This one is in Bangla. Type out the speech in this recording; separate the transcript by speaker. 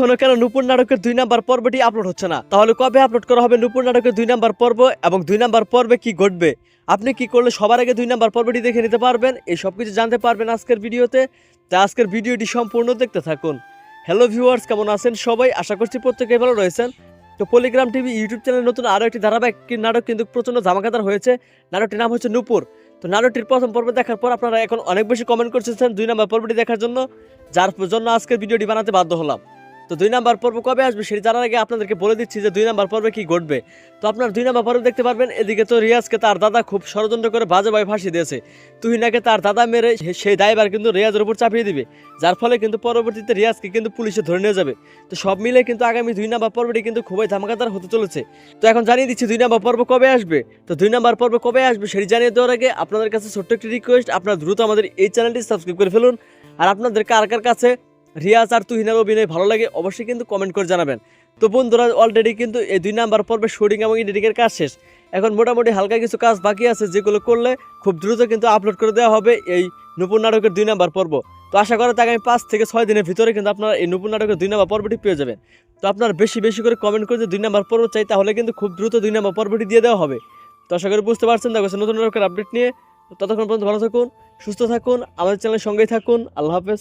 Speaker 1: এখনও কেন নুপুর নাটকের দুই নাম্বার পর্বটি আপলোড হচ্ছে না? তাহলে কবে আপলোড করা হবে নুপুর নাটকের দুই নাম্বার পর্ব এবং দুই নাম্বার পর্বে কি ঘটবে? আপনি কি করলে সবার আগে দুই নাম্বার পর্বটি দেখে নিতে পারবেন? এই সব কিছু জানতে পারবেন আজকের ভিডিওতে। তাই আজকের ভিডিওটি সম্পূর্ণ দেখতে থাকুন। হ্যালো ভিউয়ার্স কেমন আছেন সবাই? আশা করছি প্রত্যেকেই ভালো রয়েছেন। তো পলিগ্রাম টিভি ইউটিউব চ্যানেল নতুন আরও একটি ধারাবাহিক নাটক কিন্তু প্রচণ্ড ধামাকাদার হয়েছে। নাটকটির নাম হচ্ছে নুপুর। তো নাটকটির প্রথম পর্ব দেখার পর আপনারা এখন অনেক বেশি কমেন্ট করতেছেন দুই নাম্বার পর্বটি দেখার জন্য, যার জন্য আজকের ভিডিওটি বানাতে বাধ্য হলাম। তো দুই নাম্বার পর্ব কবে আসবে সেটি জানার আগে আপনাদেরকে বলে দিচ্ছি যে দুই নাম্বার পর্বে কি ঘটবে। তো আপনার দুই নাম্বার পর্ব দেখতে পারবেন, এদিকে তো রিয়াজকে তার দাদা খুব ষড়যন্ত্র করে বাজে ভাবে ফাঁসি দিয়েছে। তুহিনাকে তার দাদা মেরে সেই দায়বার কিন্তু রিয়াজের উপর চাপিয়ে দিবে, যার ফলে কিন্তু পরবর্তীতে রিয়াজকে কিন্তু পুলিশে ধরে নিয়ে যাবে। তো সব মিলে কিন্তু আগামী দুই নাম্বার পর্বটি কিন্তু খুবই ধামাকাদার হতে চলেছে। তো এখন জানিয়ে দিচ্ছি দুই নাম্বার পর্ব কবে আসবে। তো দুই নাম্বার পর্ব কবে আসবে সেটি জানিয়ে দেওয়ার আগে আপনাদের কাছে ছোট্ট একটি রিকোয়েস্ট আপনারা দ্রুত আমাদের এই চ্যানেলটি সাবস্ক্রাইব করে ফেলুন। আর আপনাদের কার কার কাছে রিয়াজ আর তুহিনের অভিনয় ভালো লাগে, অবশ্যই কিন্তু কমেন্ট করে জানাবেন। তো বন্ধুরা অলরেডি কিন্তু এই দুই নাম্বার পর্বে শুটিং এবং এডিটিংয়ের কাজ শেষ। এখন মোটামুটি হালকা কিছু কাজ বাকি আছে, যেগুলো করলে খুব দ্রুত কিন্তু আপলোড করে দেওয়া হবে এই নূপুর নাটকের দুই নাম্বার পর্ব। তো আশা করা যায় আমি পাঁচ থেকে ছয় দিনের ভিতরে কিন্তু আপনারা এই নূপুর নাটকের দুই নাম্বার পর্বটি পেয়ে যাবেন। তো আপনার বেশি বেশি করে কমেন্ট করে যদি দুই নাম্বার পর্ব চাই, তাহলে কিন্তু খুব দ্রুত দুই নাম্বার পর্বটি দিয়ে দেওয়া হবে। তো আশা করি বুঝতে পারছেন, দেখো নতুন নাটকের আপডেট নিয়ে। ততক্ষণ পর্যন্ত ভালো থাকুন, সুস্থ থাকুন, আমাদের চ্যানেলের সঙ্গেই থাকুন। আল্লাহ হাফেজ।